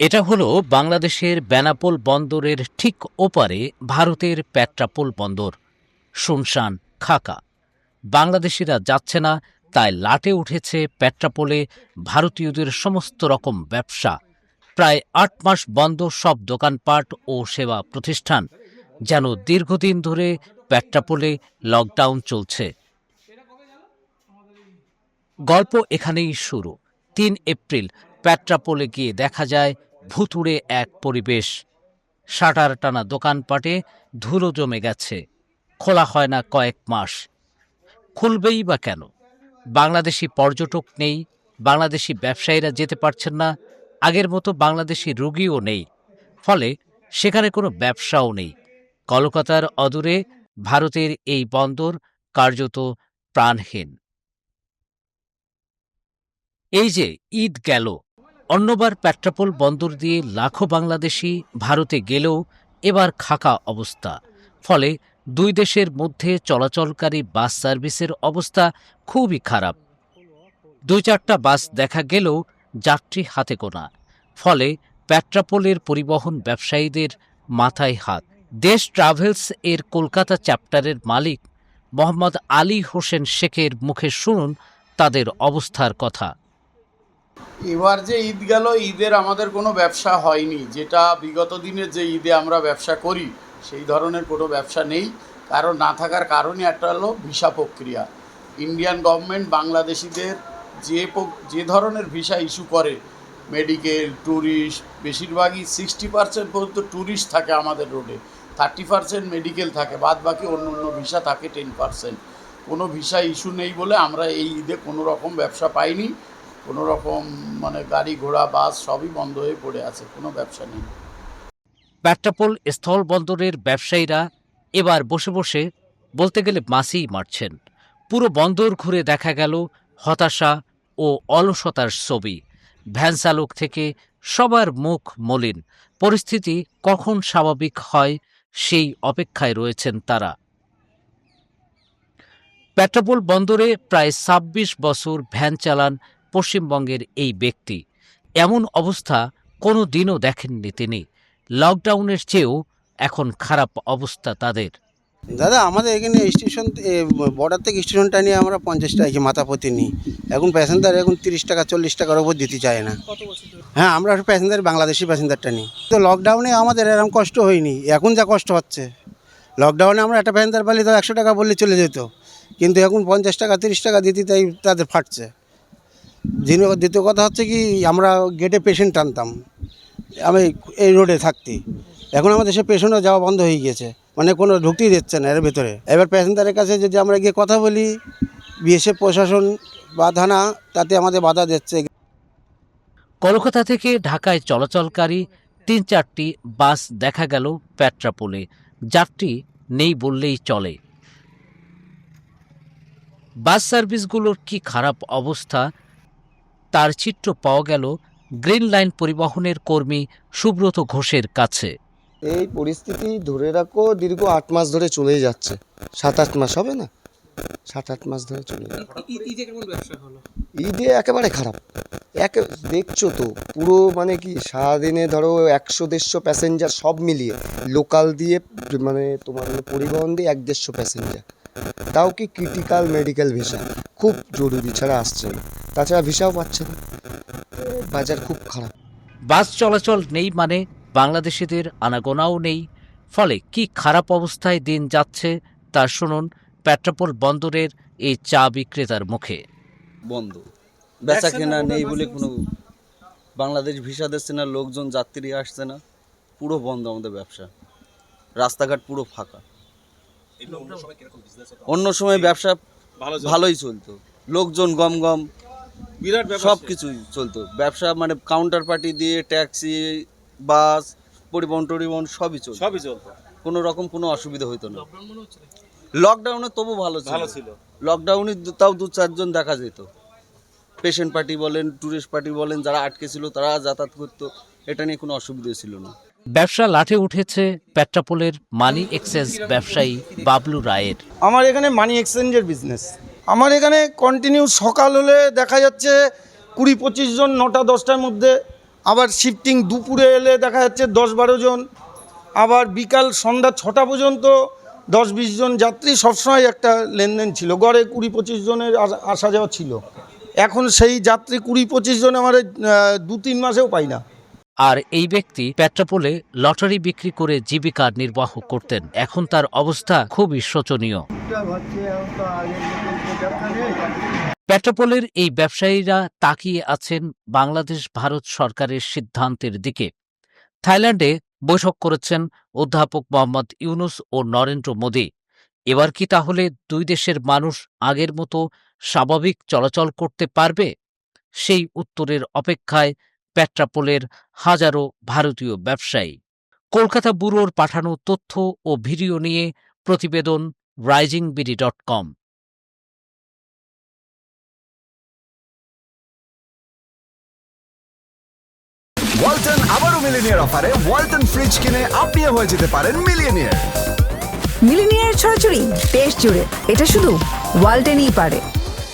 এটা হলো বাংলাদেশের বেনাপোল বন্দরের ঠিক ওপারে ভারতের প্যাট্রাপোল বন্দর, শুনশান, খাকা। বাংলাদেশিরা যাচ্ছে না, তাই লাটে উঠেছে প্যাট্রাপোলে ভারতীয়দের সমস্ত রকম ব্যবসা। প্রায় আট মাস বন্ধ সব দোকানপাট ও সেবা প্রতিষ্ঠান, যেন দীর্ঘদিন ধরে প্যাট্রাপোলে লকডাউন চলছে। গল্প এখানেই শুরু। তিন এপ্রিল প্যাট্রাপোলে গিয়ে দেখা যায় ভুতুড়ে এক পরিবেশ। শাটার টানা দোকানপাটে ধুলো জমে গেছে। খোলা হয় না কয়েক মাস। খুলবেই বা কেন? বাংলাদেশি পর্যটক নেই, বাংলাদেশি ব্যবসায়ীরা যেতে পারছেন না, আগের মতো বাংলাদেশি রুগীও নেই। ফলে সেখানে কোনো ব্যবসাও নেই। কলকাতার অদূরে ভারতের এই বন্দর কার্যত প্রাণহীন। এই যে ঈদ গেল অন্যবার প্যাট্রাপোল বন্দর দিয়ে লাখো বাংলাদেশি ভারতে গেলেও এবার খাকা অবস্থা। ফলে দুই দেশের মধ্যে চলাচলকারী বাস সার্ভিসের অবস্থা খুবই খারাপ। দুই চারটা বাস দেখা গেলেও যাত্রী হাতে গোনা। ফলে প্যাট্রাপোলের পরিবহন ব্যবসায়ীদের মাথায় হাত। দেশ ট্রাভেলস এর কলকাতা চ্যাপ্টারের মালিক মোহাম্মদ আলী হোসেন শেখের মুখে শুনুন তাদের অবস্থার কথা। এবার যে ঈদ গেল, ঈদের আমাদের কোনো ব্যবসা হয়নি। যেটা বিগত দিনের যে ঈদে আমরা ব্যবসা করি, সেই ধরনের কোনো ব্যবসা নেই। কারণ না থাকার কারণই একটা হলো ভিসা প্রক্রিয়া। ইন্ডিয়ান গভর্নমেন্ট বাংলাদেশিদের যে যে ধরনের ভিসা ইস্যু করে, মেডিকেল, ট্যুরিস্ট, বেশিরভাগই সিক্সটি পার্সেন্ট পর্যন্ত ট্যুরিস্ট থাকে আমাদের রোডে। থার্টি পার্সেন্ট মেডিকেল থাকে বাদ বাকি অন্য অন্য ভিসা থাকে টেন পার্সেন্ট। কোনো ভিসা ইস্যু নেই বলে আমরা এই ঈদে কোনো রকম ব্যবসা পাইনি। কোনো রকম মানে গাড়ি ঘোড়া, বাস সবই বন্ধ হয়ে পড়ে আছে, কোনো ব্যবসা নেই। প্যাট্রাপোল স্থলবন্দরের ব্যবসায়ীরা এবার বসে বসে বলতে গেলে মাসিই মারছেন। পুরো বন্দর ঘুরে দেখা গেল হতাশা ও অলসতার ছবি। ভ্যান থেকে সবার মুখ মলিন। পরিস্থিতি কখন স্বাভাবিক হয় সেই অপেক্ষায় রয়েছেন তারা। প্যাট্রাপোল বন্দরে প্রায় ছাব্বিশ বছর ভ্যান চালান পশ্চিমবঙ্গের এই ব্যক্তি। এমন অবস্থা কোনো দিনও দেখেননি তিনি। লকডাউনের চেয়েও এখন খারাপ অবস্থা তাদের। দাদা আমাদের এখানে স্টেশন বর্ডার থেকে স্টেশনটা নিয়ে আমরা পঞ্চাশ টাকা মাথা প্রতি নিই। এখন প্যাসেঞ্জার এখন তিরিশ টাকা চল্লিশ টাকার ওপর দিতে চায় না। হ্যাঁ আমরা প্যাসেঞ্জার বাংলাদেশি প্যাসেঞ্জারটা নিই। তো লকডাউনে আমাদের এরকম কষ্ট হয়নি। এখন যা কষ্ট হচ্ছে। লকডাউনে আমরা একটা প্যাসেঞ্জার পালি তো একশো টাকা বললে চলে যেত। কিন্তু এখন পঞ্চাশ টাকা তিরিশ টাকা দিতে তাই তাদের ফাটছে। দ্বিতীয় কথা হচ্ছে কি, আমরা গেটে পেশেন্ট টানতাম। আমি এই রোডে থাকতি। এখন আমাদের সে পেশেন্টও যাওয়া বন্ধ হয়ে গিয়েছে। মানে কোনো ঢুকতেই দিচ্ছে না এর ভেতরে। এবার প্যাসেঞ্জারের কাছে যদি আমরা গিয়ে কথা বলি, বিএসএফ প্রশাসন বা থানা, তাতে আমাদের বাধা দিচ্ছে। কলকাতা থেকে ঢাকায় চলাচলকারী তিন চারটি বাস দেখা গেল প্যাট্রাপোলে। যাত্রী নেই বললেই চলে। বাস সার্ভিসগুলোর কি খারাপ অবস্থা? তার চিত্র পাওয়া গেল গ্রিন লাইন পরিবহনের কর্মী সুব্রত ঘোষের কাছে। এই পরিস্থিতি ধরে রাখো দীর্ঘ আট মাস ধরে চলেই যাচ্ছে। সাত আট মাস হবে না? সাত আট মাস ধরে চলে ঈদে একেবারে খারাপ। এক দেখছ তো পুরো মানে কি সারাদিনে ধরো একশো দেড়শো প্যাসেঞ্জার সব মিলিয়ে লোকাল দিয়ে মানে তোমার পরিবহন দিয়ে এক দেড়শো প্যাসেঞ্জার তাও কি ক্রিটিক্যাল মেডিকেল ভিসা খুব জরুরি ছাড়া আসছে না। তাছাড়া ভিসাও পাচ্ছে না। বাজার খুব খারাপ। বাস চলাচল নেই মানে বাংলাদেশিদের আনাগোনাও নেই। ফলে কি খারাপ অবস্থায় দিন যাচ্ছে তা শুনুন পেট্রাপোল বন্দরের এই চা বিক্রেতার মুখে। বন্ধ। বেচা কেনা নেই বলে কোনো বাংলাদেশ ভিসা দিচ্ছে না লোকজন যাত্রী আসছে না। পুরো বন্ধ আমাদের ব্যবসা। রাস্তাঘাট পুরো ফাঁকা। অন্য সময় ব্যবসা ভালোই চলতো। লোকজন গম গম বিরাট সব কিছুই চলতো। ব্যবসা মানে কাউন্টার পার্টি দিয়ে ট্যাক্সি বাস পরিবহন টরিবহন সবই চলতো। সবই চলতো। কোনো রকম কোনো অসুবিধা হতো না। লকডাউনে তবু ভালো ছিল। ভালো ছিল। লকডাউনে তাও দু চারজন দেখা যেত। পেশেন্ট পার্টি বলেন ট্যুরিস্ট পার্টি বলেন যারা আটকে ছিল তারা যাতায়াত করতো। এটা নিয়ে কোনো অসুবিধা ছিল না। ব্যবসা লাঠে উঠেছে পেট্রাপোলের মানি এক্সচেঞ্জ ব্যবসায়ী বাবলু রায়ের। আমার এখানে মানি এক্সচেঞ্জের বিজনেস আমার এখানে কন্টিনিউ সকাল হলে দেখা যাচ্ছে কুড়ি পঁচিশ জন, নটা, দশটার মধ্যে। আবার শিফটিং দুপুরে এলে দেখা যাচ্ছে দশ বারো জন। আবার বিকাল সন্ধ্যা ছটা পর্যন্ত দশ বিশ জন যাত্রী। সবসময় একটা লেনদেন ছিল। গড়ে কুড়ি পঁচিশ জনের আসা- যাওয়া ছিল। এখন সেই যাত্রী কুড়ি পঁচিশ জন আমার দু তিন মাসেও পাই না। আর এই ব্যক্তি পেট্রাপোলে লটারি বিক্রি করে জীবিকা নির্বাহ করতেন। এখন তার অবস্থা খুবই শোচনীয়। পেট্রাপোলের এই ব্যবসায়ীরা তাকিয়ে আছেন বাংলাদেশ ভারত সরকারের সিদ্ধান্তের দিকে। থাইল্যান্ডে বৈঠক করেছেন অধ্যাপক মোহাম্মদ ইউনুস ও নরেন্দ্র মোদী। এবার কি তাহলে দুই দেশের মানুষ আগের মতো স্বাভাবিক চলাচল করতে পারবে? সেই উত্তরের অপেক্ষায় পেট্রাপোলের হাজারো ভারতীয় ব্যবসায়ী। কলকাতা ব্যুরোর পাঠানো তথ্য ও ভিডিও নিয়ে প্রতিবেদন rising BD dot com. Walton আবারও মিলিনিয়ার অফারে ওয়ালটন ফ্রিজ কিনে আপনিও হয়ে যেতে পারেন মিলিয়নিয়ার মিলিনিয়ার ছড়াছড়ি দেশ জুড়ে। এটা শুধু ওয়ালটেনই পারে।